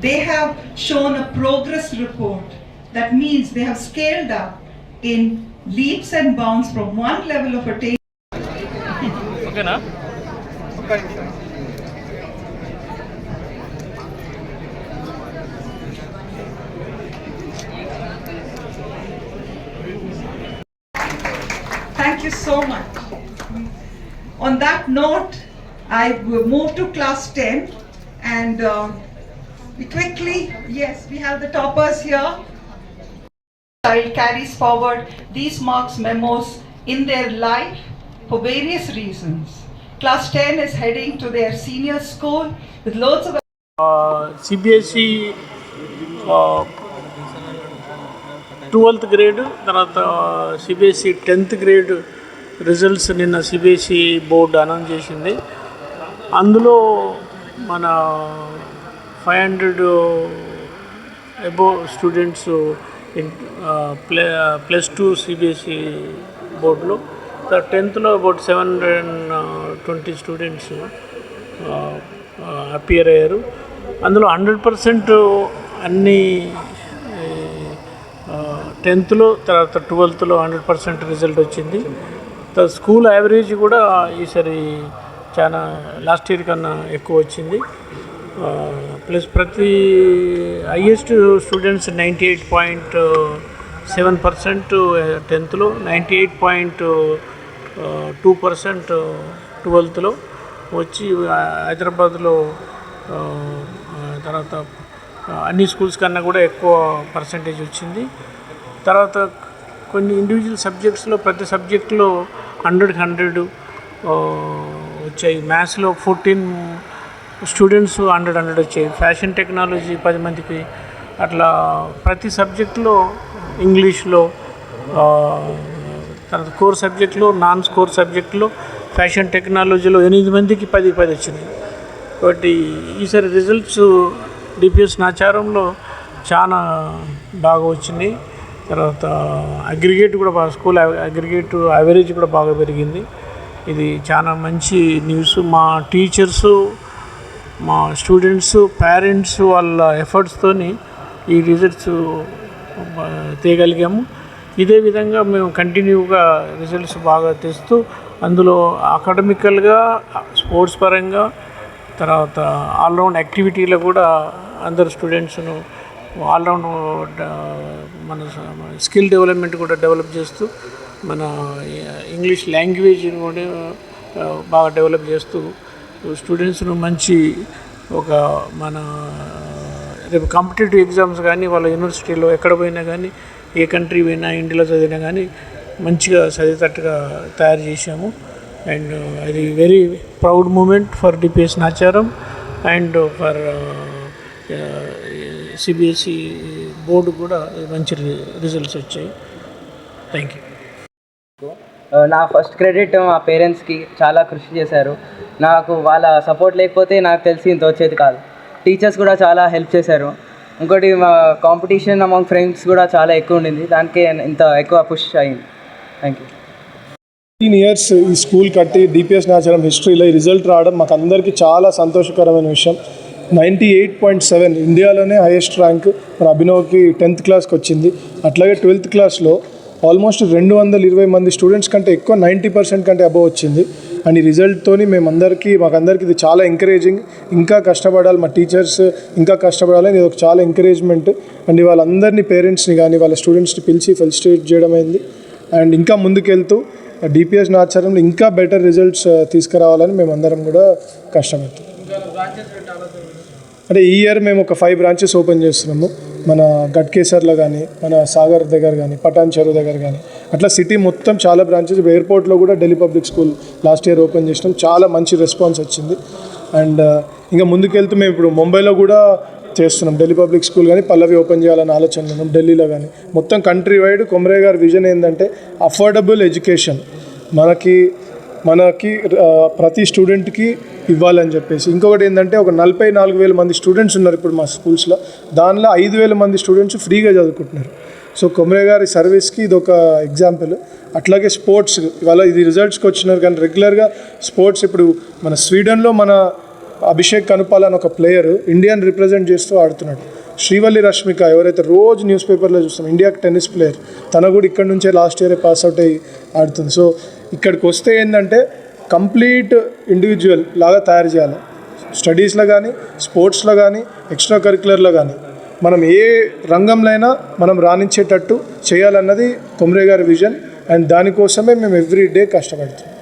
they have shown a progress report. That means they have scaled up in leaps and bounds from one level of attainment ఓకేనా Thank you so much. On that note, I will move to class 10 and uh, we quickly, yes, we have the toppers here. Child carries forward these marks memos in their life for various reasons. Class 10 is heading to their senior school with loads of Uh, CBSE twelfth grade తర్వాత CBSE tenth grade results నిన్న CBSE board announce చేసింది అందులో మన five hundred అబో students ప్లే plus two CBSE బోర్డులో టెన్త్లో about seven hundred and twenty students appear అయ్యారు. అందులో హండ్రెడ్ పర్సెంట్ అన్ని uh, టెన్త్లో తర్వాత ట్వెల్త్లో హండ్రెడ్ పర్సెంట్ రిజల్ట్ వచ్చింది. తర్వాత స్కూల్ యావరేజ్ కూడా ఈసారి చాలా లాస్ట్ ఇయర్ కన్నా ఎక్కువ వచ్చింది. Uh, ప్లస్ ప్రతి highest students ninety eight point seven percent టెన్త్లో ninety eight point two percent ట్వెల్త్లో వచ్చి uh, హైదరాబాద్లో uh, తర్వాత అన్ని స్కూల్స్ కన్నా కూడా ఎక్కువ పర్సంటేజ్ వచ్చింది. తర్వాత కొన్ని ఇండివిజువల్ సబ్జెక్ట్స్లో ప్రతి సబ్జెక్ట్లో హండ్రెడ్ హండ్రెడ్ వచ్చాయి. మ్యాథ్స్లో ఫోర్టీన్ స్టూడెంట్స్ హండ్రెడ్ హండ్రెడ్ వచ్చాయి ఫ్యాషన్ టెక్నాలజీ పది మందికి అట్లా ప్రతి సబ్జెక్టులో ఇంగ్లీష్లో తర్వాత కోర్ సబ్జెక్టులో నాన్ కోర్ సబ్జెక్టులో ఫ్యాషన్ టెక్నాలజీలో ఎనిమిది మందికి పది పది వచ్చినాయి. కాబట్టి ఈసారి రిజల్ట్స్ డిపిఎస్ నాచారంలో చాలా బాగా వచ్చింది. తర్వాత అగ్రిగేట్ కూడా బాగా స్కూల్ అగ్రిగేట్ యావరేజ్ కూడా బాగా పెరిగింది. ఇది చాలా మంచి న్యూస్. మా టీచర్సు మా స్టూడెంట్స్ పేరెంట్స్ వాళ్ళ ఎఫర్ట్స్తోని ఈ రిజల్ట్స్ తీయగలిగాము. ఇదే విధంగా మేము కంటిన్యూగా రిజల్ట్స్ బాగా తెస్తూ అందులో అకాడమికల్గా స్పోర్ట్స్ పరంగా తర్వాత ఆల్రౌండ్ యాక్టివిటీలో కూడా అందరు స్టూడెంట్స్ను ఆల్రౌండ్ మన స్కిల్ డెవలప్మెంట్ కూడా డెవలప్ చేస్తూ మన ఇంగ్లీష్ లాంగ్వేజ్ కూడా బాగా డెవలప్ చేస్తూ స్టూడెంట్స్ను మంచి ఒక మన రేపు కాంపిటేటివ్ ఎగ్జామ్స్ కానీ వాళ్ళ యూనివర్సిటీలో ఎక్కడ పోయినా కానీ ఏ కంట్రీ పోయినా ఇండియాలో చదివినా కానీ మంచిగా చదివేటట్టుగా తయారు చేశాము. అండ్ uh, అది very proud moment for DPS Nacharam and for CBSE board కూడా మంచి రిజల్ట్స్ వచ్చాయి. థ్యాంక్ యూ uh, నా ఫస్ట్ క్రెడిట్ uh, మా పేరెంట్స్కి చాలా కృషి చేశారు. నాకు వాళ్ళ సపోర్ట్ లేకపోతే నాకు తెలిసి ఇంత వచ్చేది కాదు. టీచర్స్ కూడా చాలా హెల్ప్ చేశారు. ఇంకోటి మా కాంపిటీషన్ అమాంగ్ ఫ్రెండ్స్ కూడా చాలా ఎక్కువ ఉండింది. దానికే ఇంత ఎక్కువ పుష్ అయింది. థ్యాంక్ యూ ఫిఫ్టీన్ ఇయర్స్ ఈ స్కూల్ కట్టి డిపిఎస్ నాచరం హిస్టరీలో ఈ రిజల్ట్ రావడం మాకు అందరికీ చాలా సంతోషకరమైన విషయం. నైంటీ ఎయిట్ పాయింట్ సెవెన్ ఇండియాలోనే హైయెస్ట్ ర్యాంక్ మన అభినవ్కి టెన్త్ క్లాస్కి వచ్చింది. అట్లాగే ట్వెల్త్ క్లాస్లో ఆల్మోస్ట్ రెండు వందల ఇరవై మంది స్టూడెంట్స్ కంటే ఎక్కువ నైంటీ పర్సెంట్ కంటే అబవ్ వచ్చింది. అండ్ ఈ రిజల్ట్తోని మేమందరికీ మాకందరికీ ఇది చాలా ఎంకరేజింగ్ ఇంకా కష్టపడాలి మా టీచర్స్ ఇంకా కష్టపడాలి ఇది ఒక చాలా ఎంకరేజ్మెంట్ అండ్ వాళ్ళందరినీ పేరెంట్స్ని కానీ వాళ్ళ స్టూడెంట్స్ని పిలిచి ఫెలిసిటేట్ చేయడం అయింది. అండ్ ఇంకా ముందుకెళ్తూ డిపిఎస్ నాచారంలో ఇంకా బెటర్ రిజల్ట్స్ uh, తీసుకురావాలని మేమందరం కూడా కష్టపడతాం అంటే ఈ ఇయర్ మేము ఒక ఫైవ్ బ్రాంచెస్ ఓపెన్ చేస్తున్నాము. మన గట్కేసర్లో కానీ మన సాగర్ దగ్గర కానీ పటాన్ చెరువు దగ్గర కానీ అట్లా సిటీ మొత్తం చాలా బ్రాంచెస్ ఎయిర్పోర్ట్లో కూడా Delhi public school last year open చేసినాం. చాలా మంచి రెస్పాన్స్ వచ్చింది. అండ్ uh, ఇంకా ముందుకెళ్తూ మేము ఇప్పుడు ముంబైలో కూడా చేస్తున్నాం. ఢిల్లీ పబ్లిక్ స్కూల్ కానీ పల్లవి ఓపెన్ చేయాలని ఆలోచన ఉన్నాం ఢిల్లీలో కానీ మొత్తం కంట్రీ వైడ్ కొమరే గారి విజన్ ఏంటంటే అఫోర్డబుల్ ఎడ్యుకేషన్ మనకి మనకి ప్రతి స్టూడెంట్కి ఇవ్వాలని చెప్పేసి. ఇంకొకటి ఏంటంటే ఒక నలభై నాలుగు వేల మంది స్టూడెంట్స్ ఉన్నారు ఇప్పుడు మా స్కూల్స్లో దానిలో ఐదు వేల మంది స్టూడెంట్స్ ఫ్రీగా చదువుకుంటున్నారు. సో కొమరే గారి సర్వీస్కి ఇది ఒక ఎగ్జాంపుల్. అట్లాగే స్పోర్ట్స్ ఇవాళ ఇది రిజల్ట్స్కి వచ్చినారు కానీ రెగ్యులర్గా స్పోర్ట్స్ ఇప్పుడు మన స్వీడన్లో మన అభిషేక్ కనుపాల్ అని ఒక ప్లేయర్ ఇండియాని రిప్రజెంట్ చేస్తూ ఆడుతున్నాడు. శ్రీవల్లి రష్మిక ఎవరైతే రోజు న్యూస్ పేపర్లో చూస్తాం ఇండియాకి టెన్నిస్ ప్లేయర్ తన కూడా ఇక్కడ నుంచే లాస్ట్ ఇయరే పాస్ అవుట్ అయ్యి ఆడుతుంది. సో ఇక్కడికి వస్తే ఏంటంటే కంప్లీట్ ఇండివిజువల్ లాగా తయారు చేయాలి. స్టడీస్లో కానీ స్పోర్ట్స్లో కానీ ఎక్స్ట్రా కరికులర్లో కానీ మనం ఏ రంగంలో అయినా మనం రాణించేటట్టు చేయాలన్నది కొమ్రే గారి విజన్ అండ్ దానికోసమే మేము ఎవ్రీ డే కష్టపడుతున్నాం.